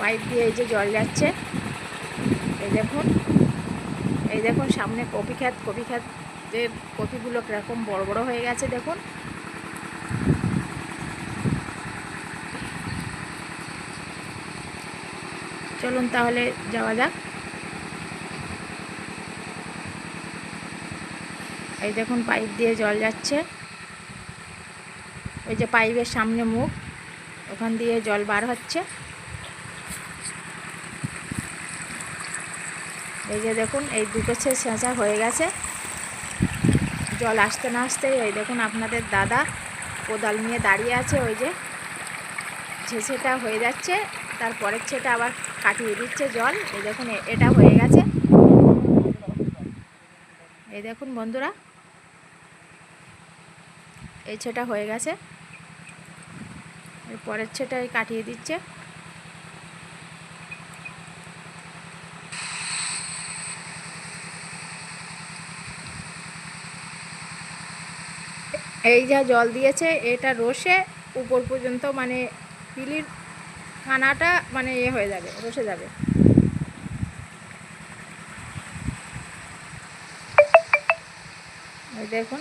Pipe দিয়ে এই যে জল যাচ্ছে। এই দেখুন এই দেখুন সামনে কপি ক্ষেত, কপি যে কপিগুলো কীরকম বড় বড় হয়ে গেছে, দেখুন। চলুন তাহলে যাওয়া যাক। এই দেখুন পাইপ দিয়ে জল যাচ্ছে। ওই যে পাইপের সামনে মুখ, ওখান দিয়ে জল বার হচ্ছে। এই যে দেখুন, এই দুপেছে ছেঁচা হয়ে গেছে। জল আসতে না আসতেই ওই দেখুন আপনাদের দাদা কোদাল নিয়ে দাঁড়িয়ে আছে, ওই যে ঝেঁচেটা হয়ে যাচ্ছে। তারপরের ছেটা আবার কাটিয়ে দিচ্ছে জল। এই দেখুন এটা হয়ে গেছে। এই দেখুন বন্ধুরা, এই ছেটা হয়ে গেছে। পরের ছেটাই কাটিয়ে দিচ্ছে। এই যা জল দিয়েছে, এটা রসে উপর পর্যন্ত মানে পিলির খানাটা মানে ইয়ে হয়ে যাবে, রসে যাবে। দেখুন।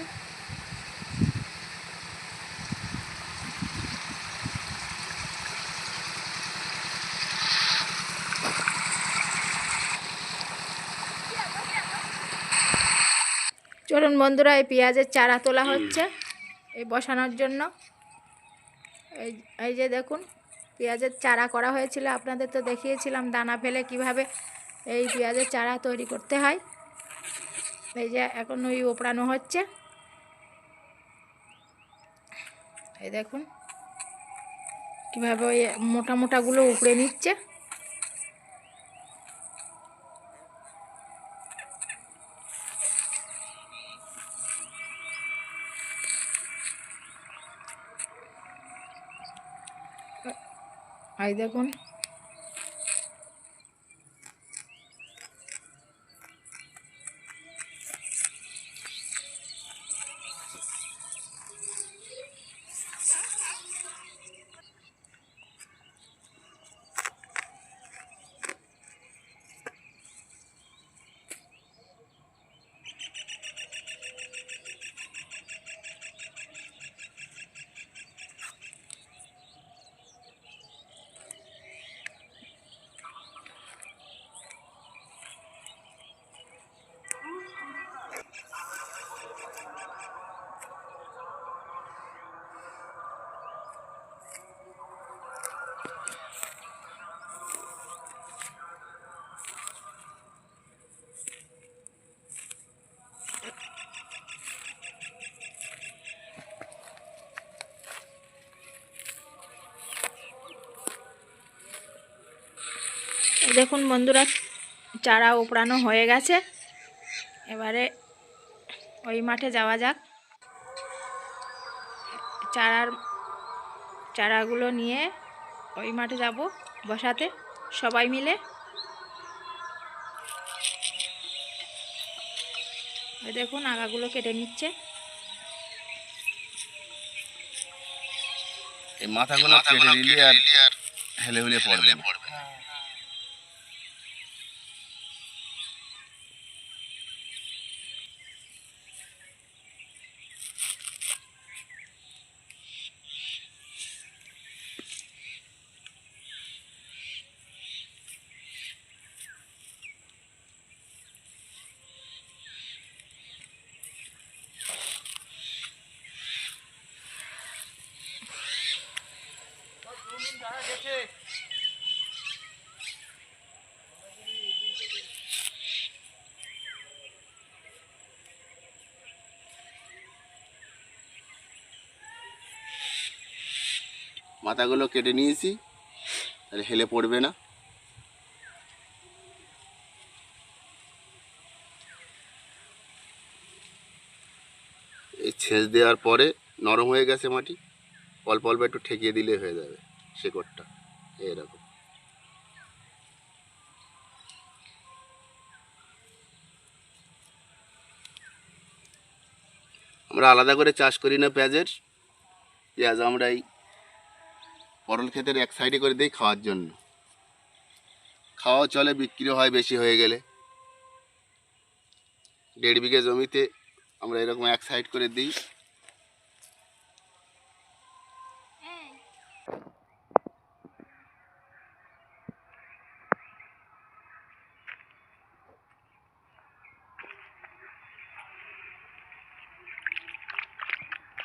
চলুন বন্ধুরা, এই পেঁয়াজের চারা তোলা হচ্ছে। এই বসানোর জন্য। এই এই যে দেখুন, পেঁয়াজের চারা করা হয়েছিল। আপনাদের তো দেখিয়েছিলাম দানা ফেলে কীভাবে এই পেঁয়াজের চারা তৈরি করতে হয়। এই যে এখন ওই ওপড়ানো হচ্ছে। এই দেখুন, কীভাবে ওই মোটা মোটাগুলো উপড়ে নিচ্ছে। এই দেখুন। দেখুন বন্ধুরা, চারা উপড়ানো হয়ে গেছে। এবারে ওই মাঠে যাওয়া যাক। চারার, চারাগুলো নিয়ে ওই মাঠে যাব বসাতে, সবাই মিলে। দেখুন আগাগুলো কেটে নিচ্ছে। মাথাগুলো হেলে হেলে পড়বে মাথাগুলো কেটে নিয়েছি, তাহলে হেলে পড়বে না। এই ছেঁচ দেওয়ার পরে নরম হয়ে গেছে মাটি, অল্প অল্প একটু ঠেকিয়ে দিলে হয়ে যাবে শেকড়টা, এরকম। আমরা আলাদা করে চাষ করি না পেঁয়াজের, পেঁয়াজ আমরা এই পরল ক্ষেতের এক সাইডে করে দিই খাওয়ার জন্য। খাওয়া চলে, বিক্রি হয় বেশি হয়ে গেলে। দেড় বিঘে জমিতে আমরা এরকম এক সাইড করে দিই।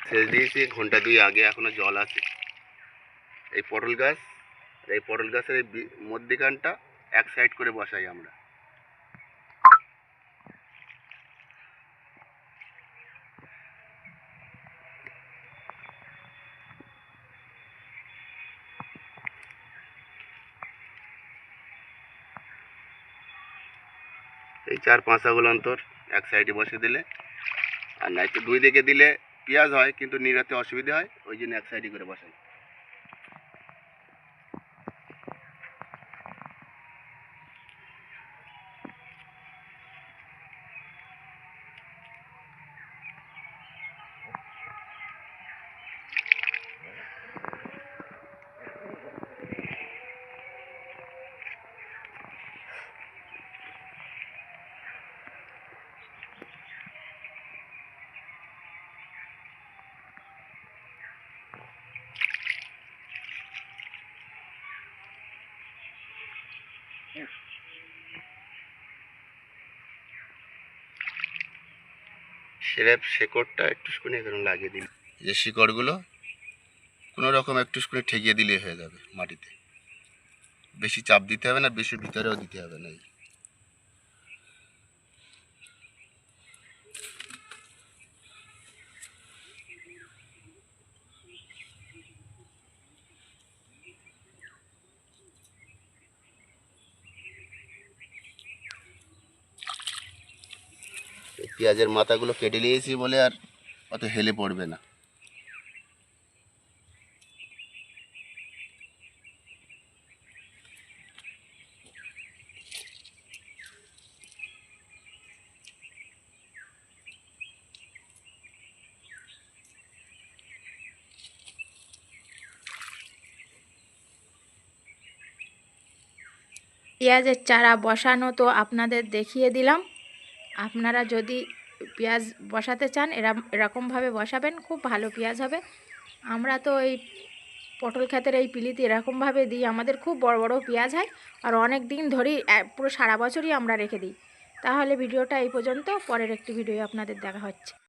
সেচ দিয়েছি, ঘণ্টা দুই আগে এখনও জল আছে। এই পটল গাছ এই পটল গাছের এই মধ্যিখানটা এক সাইড করে বসাই আমরা। এই চার পাঁচ আগুল অন্তর এক সাইডে বসে দিলে, আর নাই তো দুই দিকে দিলে পেঁয়াজ হয়, কিন্তু নিরাতে অসুবিধা হয়, ওই জন্য এক সাইডে করে বসাই। সেরেপ শেকড়টা একটু এরকম লাগিয়ে দিন যে শিকড়গুলো কোনো রকম একটু শুনে ঠেকিয়ে দিলে হয়ে যাবে মাটিতে। বেশি চাপ দিতে হবে না, বেশি ভিতরেও দিতে হবে না পেঁয়াজের মাথাগুলো কেটে নিয়েছি বলে আর অত হেলে পড়বে না। পেঁয়াজের চারা বসানো তো আপনাদের দেখিয়ে দিলাম। আপনারা যদি পেঁয়াজ বসাতে চান এরম এরকমভাবে বসাবেন, খুব ভালো পেঁয়াজ হবে। আমরা তো এই পটল ক্ষেতের এই পিলিতে এরকমভাবে দিই, আমাদের খুব বড় বড় পেঁয়াজ হয় আর অনেক দিন ধরেই পুরো সারা বছরই আমরা রেখে দিই। তাহলে ভিডিওটা এই পর্যন্ত, পরের একটি ভিডিও আপনাদের দেখা হচ্ছে।